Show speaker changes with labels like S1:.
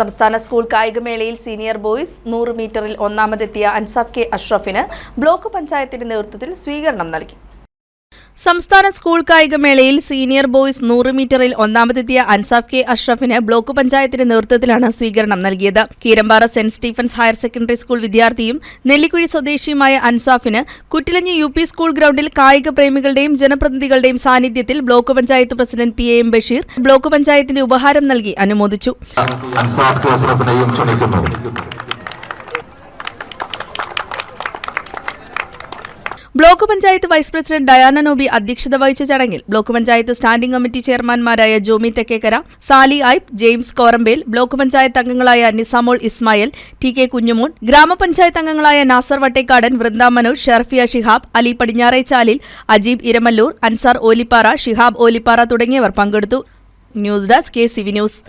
S1: സംസ്ഥാന school കായികമേളയിൽ senior boys നൂറ് മീറ്ററിൽ ഒന്നാമതെത്തിയ അൻസാഫ് കെ അഷ്റഫിന് ബ്ലോക്ക് പഞ്ചായത്തിന്റെ നേതൃത്വത്തിൽ സ്വീകരണം നൽകി. സംസ്ഥാന സ്കൂൾ കായികമേളയിൽ സീനിയർ ബോയ്സ് നൂറ് മീറ്ററിൽ ഒന്നാമതെത്തിയ അൻസാഫ് കെ അഷ്റഫിന് ബ്ലോക്ക് പഞ്ചായത്തിന്റെ നേതൃത്വത്തിലാണ് സ്വീകരണം നൽകിയത്. Keerampara saint Stephen's higher secondary school വിദ്യാർത്ഥിയും നെല്ലിക്കുഴി സ്വദേശിയുമായ അൻസാഫിന് കുറ്റിലഞ്ഞി യു പി സ്കൂൾ ഗ്രൗണ്ടിൽ കായിക പ്രേമികളുടെയും ജനപ്രതിനിധികളുടെയും സാന്നിധ്യത്തിൽ block panchayat president P A M Basheer block പഞ്ചായത്തിന്റെ ഉപഹാരം നൽകി അനുമോദിച്ചു
S2: അൻസാഫ് കെ അഷ്റഫിനെയും ക്ഷണിക്കുന്നു
S1: block panchayat vice president Diana Noby അധ്യക്ഷത വഹിച്ച ചടങ്ങിൽ block panchayat standing committee ചെയർമാൻമാരായ Jomy Thekkekara Sally Ipe James Korampel block panchayat അംഗങ്ങളായ നിസാമോൾ ഇസ്മായിൽ ടി കെ കുഞ്ഞുമോൻ ഗ്രാമപഞ്ചായത്ത് അംഗങ്ങളായ നാസർ വട്ടേക്കാടൻ വൃന്ദ മനോജ് ഷർഫിയ ഷിഹാബ് അലി പടിഞ്ഞാറേച്ചാലിൽ അജീബ് ഇരമല്ലൂർ അൻസാർ ഓലിപ്പാറ ഷിഹാബ് ഓലിപ്പാറ തുടങ്ങിയവർ പങ്കെടുത്തു. News desk K C V news.